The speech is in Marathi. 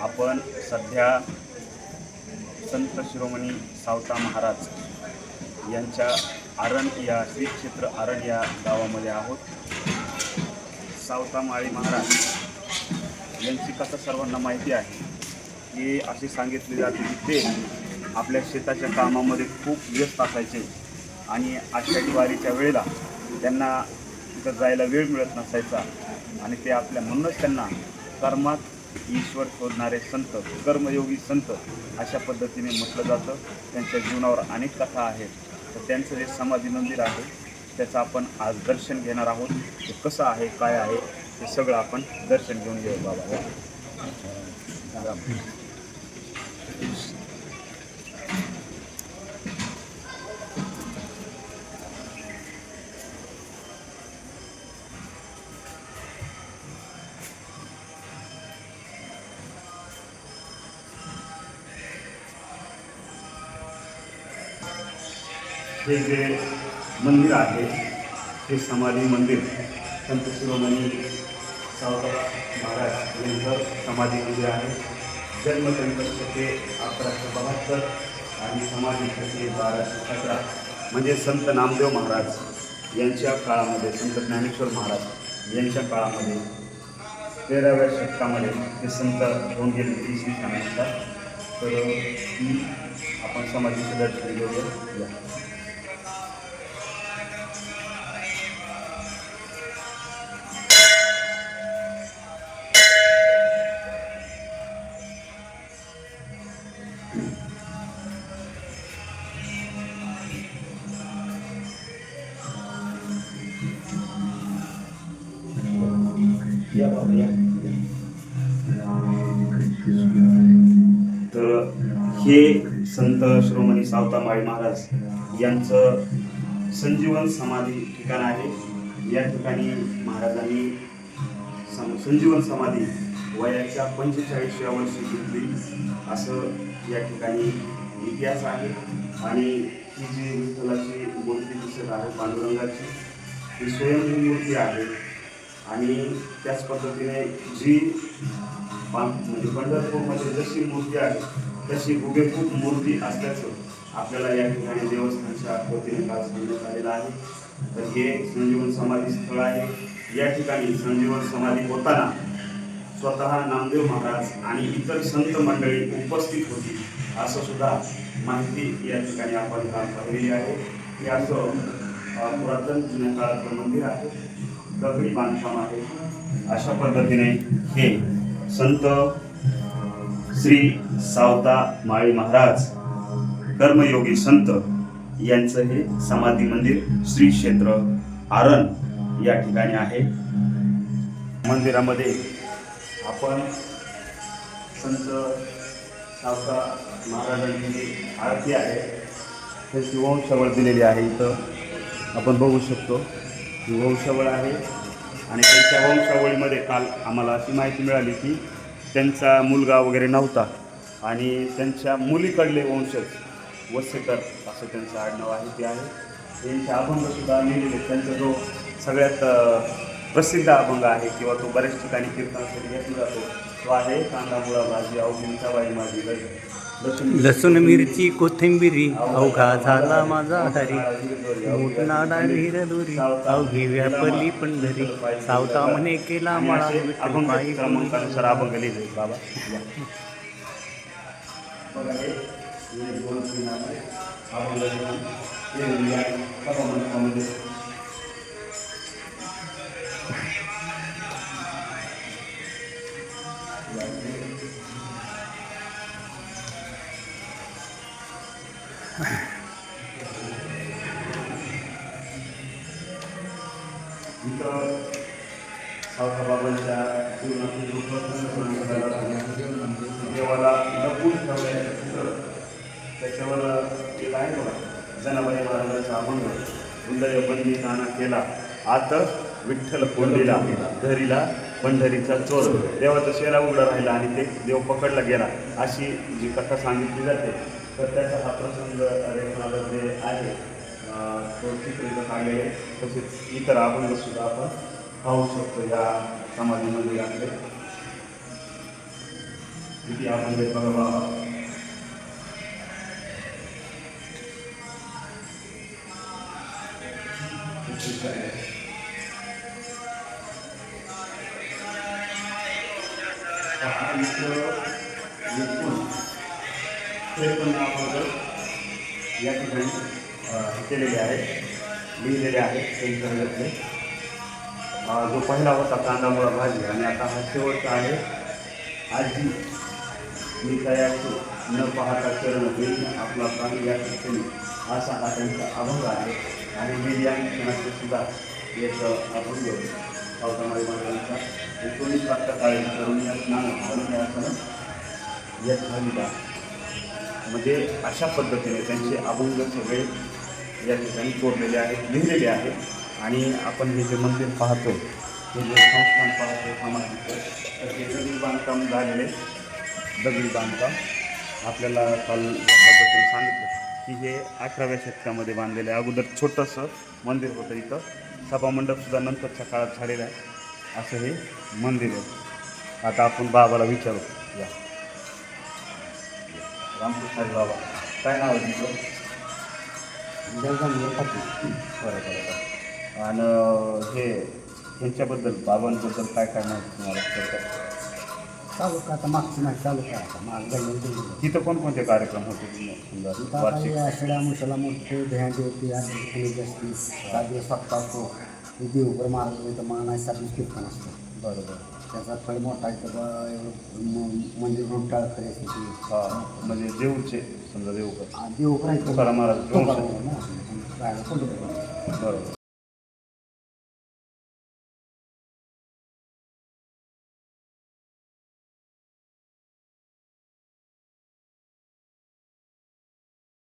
आपण सध्या संत शिरोमणी सावता महाराज यांच्या आरण या श्री क्षेत्र आरण या गावामध्ये आहोत. सावता माळी महाराज यांची कथा सर्वांना माहिती आहे की असे सांगितले जाते की ते आपल्या शेताच्या कामामध्ये खूप व्यस्त असायचे आणि आषाढी वारीच्या वेळेला त्यांना तिथं जायला वेळ मिळत नसायचा आणि ते आपल्या म्हणूनच त्यांना कर्मात ईश्वर शोधणारे संत कर्मयोगी संत अशा पद्धतीने म्हटलं जातं. त्यांच्या जीवनावर अनेक कथा आहेत. तर त्यांचं जे समाधी मंदिर आहे त्याचं आपण आज दर्शन घेणार आहोत. ते कसं आहे काय आहे ते सगळं आपण दर्शन घेऊन घेऊ बाबा. हे जे मंदिर आहे ते समाधी मंदिर संत शिरोमणी सावता महाराज यांचं समाधी मंदिर आहे. जन्म त्यांचं शके अकराशे बहात्तर आणि समाधी शके बाराशे अकरा म्हणजे संत नामदेव महाराज यांच्या काळामध्ये संत ज्ञानेश्वर महाराज यांच्या काळामध्ये तेराव्या शतकामध्ये ते संत होऊन गेले इसवी सणानुसार तर ती आपण समाधीचं दर्शन घेऊया. या या बाबा या तर हे संत श्रोमणी सावतामाळी महाराज यांचं संजीवन समाधी ठिकाण आहे. या ठिकाणी महाराजांनी संजीवन समाधी वयाच्या पंचेचाळीसव्या वर्षी घेतली असं या ठिकाणी इतिहास आहे. आणि ही जी विठ्ठलाची मूर्ती दिसत आहे पांडुरंगाची ही स्वयंभू मूर्ती आहे. आणि त्याच पद्धतीने जी म्हणजे पंढरपूरमध्ये जशी मूर्ती आहे तशी हुबेहूब मूर्ती असल्याचं आपल्याला या ठिकाणी देवस्थानच्या वतीने काल सांगण्यात आलेलं आहे. तर हे संजीवन समाधी स्थळ आहे. या ठिकाणी संजीवन समाधी होताना स्वतः नामदेव महाराज आणि इतर संत मंडळी उपस्थित होती असं सुद्धा माहिती या ठिकाणी आपण काल पाहिलेली आहे. हे असं पुरातन जुन्या काळातलं मंदिर आहे दगडी बांधकाम आहे. अशा पद्धतीने हे संत श्री सावता माळी महाराज कर्मयोगी संत यांचं हे समाधी मंदिर श्री क्षेत्र आरण या ठिकाणी आहे. मंदिरामध्ये आपण संत सावता महाराजांची आरती आहे. त्याची वंशवळ दिलेली आहे इथं. आपण बघू शकतो. ही आहे. आणि त्यांच्या वंशावळीमध्ये काल आम्हाला अशी माहिती मिळाली की त्यांचा मुलगा वगैरे नव्हता. आणि त्यांच्या मुलीकडले वंशज वसेकर असं त्यांचं आडनाव आहे ते आहे. त्यांचे अभंगसुद्धा लिहिलेले त्यांचा जो सगळ्यात प्रसिद्ध अभंग आहे किंवा तो बऱ्याच ठिकाणी कीर्तनासाठी घेतला जातो. तो आहे कांदा मुळा भाजी अवघींचा बाई माझी. लसूण- मिरची कोथिंबिरी अवघा झाला माझा हरी. अवघी व्यापली पंढरी. सावता म्हणे केला मला अभंग क्रमांकानुसार अभंग लिहिले. बाबा. अभंग बाबांच्या जीवनातील देवाला लपून ठेवण्याचं चित्र त्याच्यावर एक आहे बघा जनाबाई महाराजांचा अभंग उदय बंदी नाना केला आत विठ्ठल कोंडीला धरीला पंढरीचा चोर देवाचा शेरा उघडा राहिला आणि ते देव पकडला गेला. अशी जी कथा सांगितली जाते तर त्याचा हा प्रसंग रेखनामध्ये आहे. तो चित्रित काढलेले तसेच इतर अभंग सुद्धा आपण पाहू शकतो या समाधी मंदिरामध्ये किती आपण हे बघा बाबा. हे जो पहिला होता कांदामुळा भाजी आणि आता हा शेवटचा आहे आजी मी तयारची न पाहता चरण देईन आपला प्राण या ठिकाणी असा हा त्यांचा अभंग आहे आणि मी या क्षणाचे सुद्धा एक अभंग सावतामाई महाराजांचा एकोणीस काळी करून या स्नान घालून म्हणजे अशा पद्धतीने त्यांचे अभंग सगळे या ठिकाणी कोरलेले आहेत लिहिलेले आहेत. आणि आपण हे जे मंदिर पाहतो हे जे संस्थान पाहतो सामाजिक तर हे दगडी बांधकाम झालेले दगडी बांधकाम. आपल्याला काल पद्धतीने सांगितलं की हे अठराव्या शतकामध्ये बांधलेलं आहे. अगोदर छोटंसं मंदिर होतं इथं. सभामंडपसुद्धा नंतरच्या काळात झालेलं आहे. असं हे मंदिर आहे. आता आपण बाबाला विचारू. या. रामकृष्ण बाबा. काय नाव आहे तुमचं? बरं बरं बरं. आणि हे ह्यांच्याबद्दल बाबांबद्दल काय काय माहिती तुम्हाला थोडक्यात? चालू का आता? मागची नाही चालू का आता. माग तिथं कोणकोणते कार्यक्रम होते वार्षिक. आषाढ्या मुसला मोठे ध्यान देवती आणि जास्ती. सात दिवस सप्ताह असतो. ते देवकर महाराज इथं मानासाठी कीर्तन असतं. बरं बरं त्याचा फळ मोठा आहे बा एवढं मंदिर रोटाळ खरे असते ते. हा म्हणजे देऊचे समजा देऊकर आ, देवकर आहे तुकाराम महाराज पंढरपूर. बरोबर